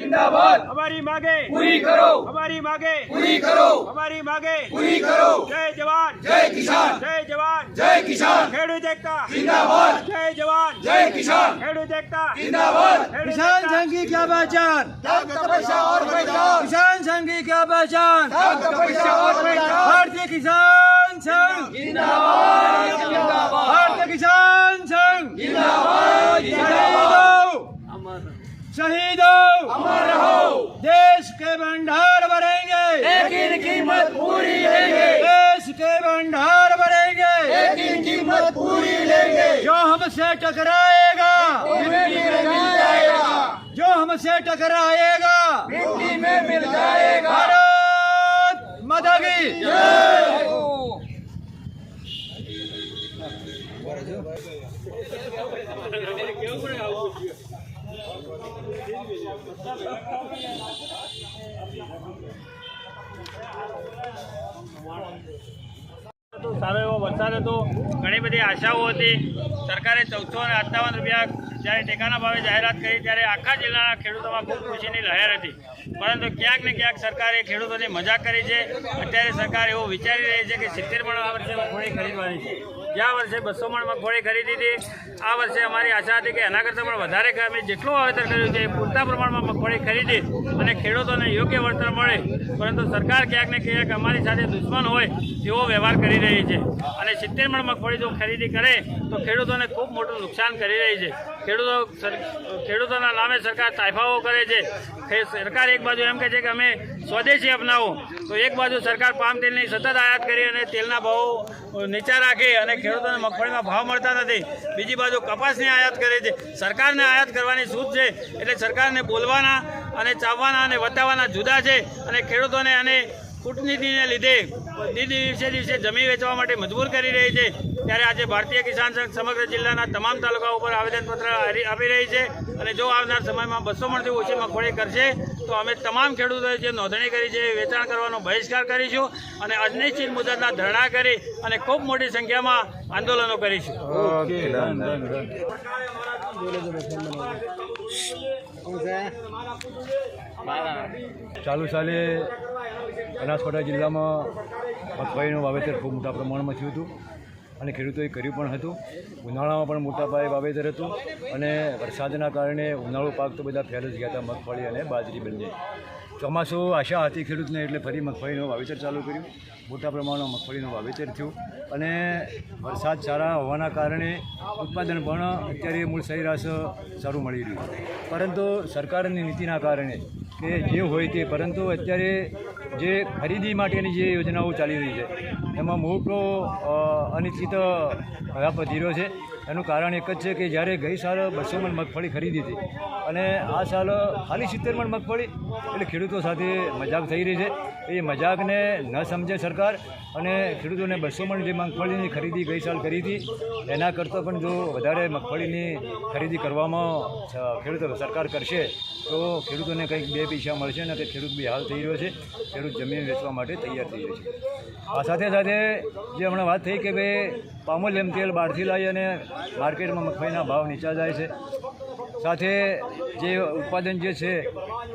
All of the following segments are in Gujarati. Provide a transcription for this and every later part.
जिंदाबाद हमारी मांगे पूरी करो हमारी मांगे पूरी करो हमारी मांगे पूरी करो जय जवान जय किसान जय जवान जय किसान ખેડૂત એકતા जिंदाबाद જય જવાન जय किसान ખેડૂત એકતા जिंदाबाद ખેડૂત किसान એકતા. संघ की क्या पहचान दाग का पैसा और पहचान किसान संघ की क्या पहचान दाग का पैसा और पहचान भारतीय किसान संघ जिंदाबाद जिंदाबाद भारतीय किसान हमसे टकराएगा। मिट्टी में मिल जाएगा। जो हमसे टकराएगा। मिट्टी में मिल जाएगा। भारत माता की હતો, સારો એવો વરસાદ હતો. ઘણી બધી આશાઓ હતી. સરકારે ચૌદસો અને અઠાવન રૂપિયા જ્યારે ટેકાના ભાવે જાહેરાત કરી ત્યારે આખા જિલ્લાના ખેડૂતોમાં ખૂબ ખુશીની લહેર હતી. પરંતુ ક્યાંક ને ક્યાંક સરકારે ખેડૂતોની મજાક કરી છે. અત્યારે સરકાર એવું વિચારી રહી છે કે સિત્તેર મણ આ વર્ષે મગફળી ખરીદવાની છે. ગયા વર્ષે બસો મણ મગફળી ખરીદી હતી. આ વર્ષે અમારી આશા હતી કે એના કરતાં પણ વધારે અમે જેટલું વાવેતર કર્યું છે પૂરતા પ્રમાણમાં મગફળી ખરીદી અને ખેડૂતોને યોગ્ય વળતર મળે. પરંતુ સરકાર ક્યાંક ને ક્યાંક અમારી સાથે દુશ્મન હોય તેવો વ્યવહાર કરી રહી છે. અને સિત્તેર મણ મગફળી જો ખરીદી કરે, તો ખેડૂતોને ખૂબ મોટું નુકસાન કરી રહી છે. ખેડૂતો ખેડૂતોના નામે સરકાર તાઇફાઓ કરે છે. સરકાર એક બાજુ એમ કહે છે કે અમે સ્વદેશી અપનાવો. તો એક બાજુ સરકાર પામ તેલની સતત આયાત કરી અને તેલના ભાવ નીચા રાખે અને ખેડૂતોને મગફળીમાં ભાવ મળતા નથી. બીજી બાજુ કપાસની આયાત કરે છે. સરકારને આયાત કરવાની છૂટ છે એટલે સરકારને બોલવાના અને ચાવવાના અને વટાવવાના જુદા છે અને ખેડૂતોને અને કૂટનીતિને લીધે દિવસે દિવસે જમીન વેચવા માટે મજબૂર કરી રહી છે. ત્યારે આજે ભારતીય કિસાન સંઘ સમગ્ર જિલ્લાના તમામ તાલુકા ઉપર આવેદનપત્ર આપી રહી છે. અને જો આવનાર સમયમાં બસો મણથી ઓછી મગફળી કરશે તો અમે તમામ ખેડૂતોએ જે નોંધણી કરી છે એ વેચાણ કરવાનો બહિષ્કાર કરીશું અને અનિશ્ચિત મુદતના ધરણા કરી અને ખૂબ મોટી સંખ્યામાં આંદોલનો કરીશું. ચાલુ સાલે બનાસકાંઠા જિલ્લામાં મગફળીનું વાવેતર ખૂબ મોટા પ્રમાણમાં થયું હતું. અને ખેડૂતોએ કર્યું પણ હતું. ઉનાળામાં પણ મોટા પાયે વાવેતર હતું અને વરસાદના કારણે ઉનાળુ પાક તો બધા ફેલ જ ગયા હતા, મગફળી અને બાજરી બંને. ચોમાસું આશા હતી ખેડૂતને એટલે ફરી મગફળીનું વાવેતર ચાલુ કર્યું. મોટા પ્રમાણમાં મગફળીનું વાવેતર થયું અને વરસાદ સારા હોવાના કારણે ઉત્પાદન પણ અત્યારે મૂળ સરેરાશ સારું મળી રહ્યું પરંતુ સરકારની નીતિના કારણે કે જે હોય તે, પરંતુ અત્યારે જે ખરીદી માટેની જે યોજનાઓ ચાલી રહી છે, એમાં મોટો અનિશ્ચિત વ્યાપ વધી રહ્યો છે. એનું કારણ એક જ છે કે જ્યારે ગઈ સાલ બસો મણ મગફળી ખરીદી હતી અને આ સાલ ખાલી સિત્તેર મણ મગફળી એટલે ખેડૂતો સાથે મજાક થઈ રહી છે. એ મજાકને ન સમજે સરકાર અને ખેડૂતોને બસો મણ જે મગફળીની ખરીદી ગઈ સાલ કરી હતી, એના કરતાં પણ જો વધારે મગફળીની ખરીદી કરવામાં ખેડૂતો સરકાર કરશે, તો ખેડૂતોને કંઈક બે પૈસા મળશે ને ખેડૂત બી હાલ થઈ રહ્યો છે. ખેડૂત જમીન વેચવા માટે તૈયાર થઈ રહ્યો છે. આ સાથે સાથે જે હમણાં વાત થઈ કે ભાઈ પામોલિયમ તેલ બહારથી લાવી અને માર્કેટમાં મગફળીના ભાવ નીચા જાય છે. સાથે જે ઉત્પાદન જે છે,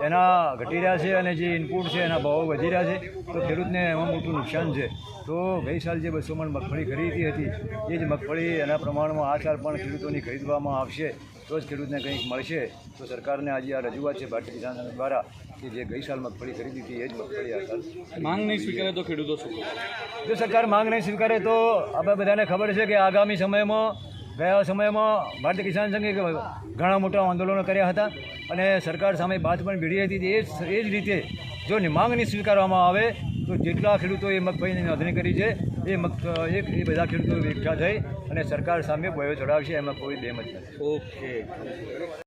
એના ઘટી રહ્યા છે અને જે ઇનપુટ છે, એના ભાવો વધી રહ્યા છે, તો ખેડૂતને એમાં મોટું નુકસાન છે. તો ગઈ સાલ જે બસો મણ મગફળી ખરીદી હતી, એ જ મગફળી એના પ્રમાણમાં આ સાલ પણ ખેડૂતોની ખરીદવામાં આવશે, તો જ ખેડૂતને કંઈક મળશે. તો સરકારને આજે આ રજૂઆત છે, ભારતીય કિસાન દ્વારા. કે જે ગઈ સાલ મગફળી ખરીદી હતી એ જ મગફળી આ સાલ માંગ નહીં સ્વીકારે તો ખેડૂતો શું જો સરકાર માંગ નહીં સ્વીકારે તો આપણે બધાને ખબર છે કે આગામી સમયમાં ગયા સમયમાં ભારતીય કિસાન સંઘે ઘણા મોટા આંદોલનો કર્યા હતા અને સરકાર સામે બાત પણ ભીડી હતી એ એ જ રીતે જો માંગ નહીં સ્વીકારવામાં આવે તો જેટલા ખેડૂતોએ મગફળીની નોંધણી કરી છે એ મગ એ એ બધા ખેડૂતો એકઠા થઈ અને સરકાર સામે બોયો ચડાવશે એમાં કોઈ બેમત નથી. ઓકે.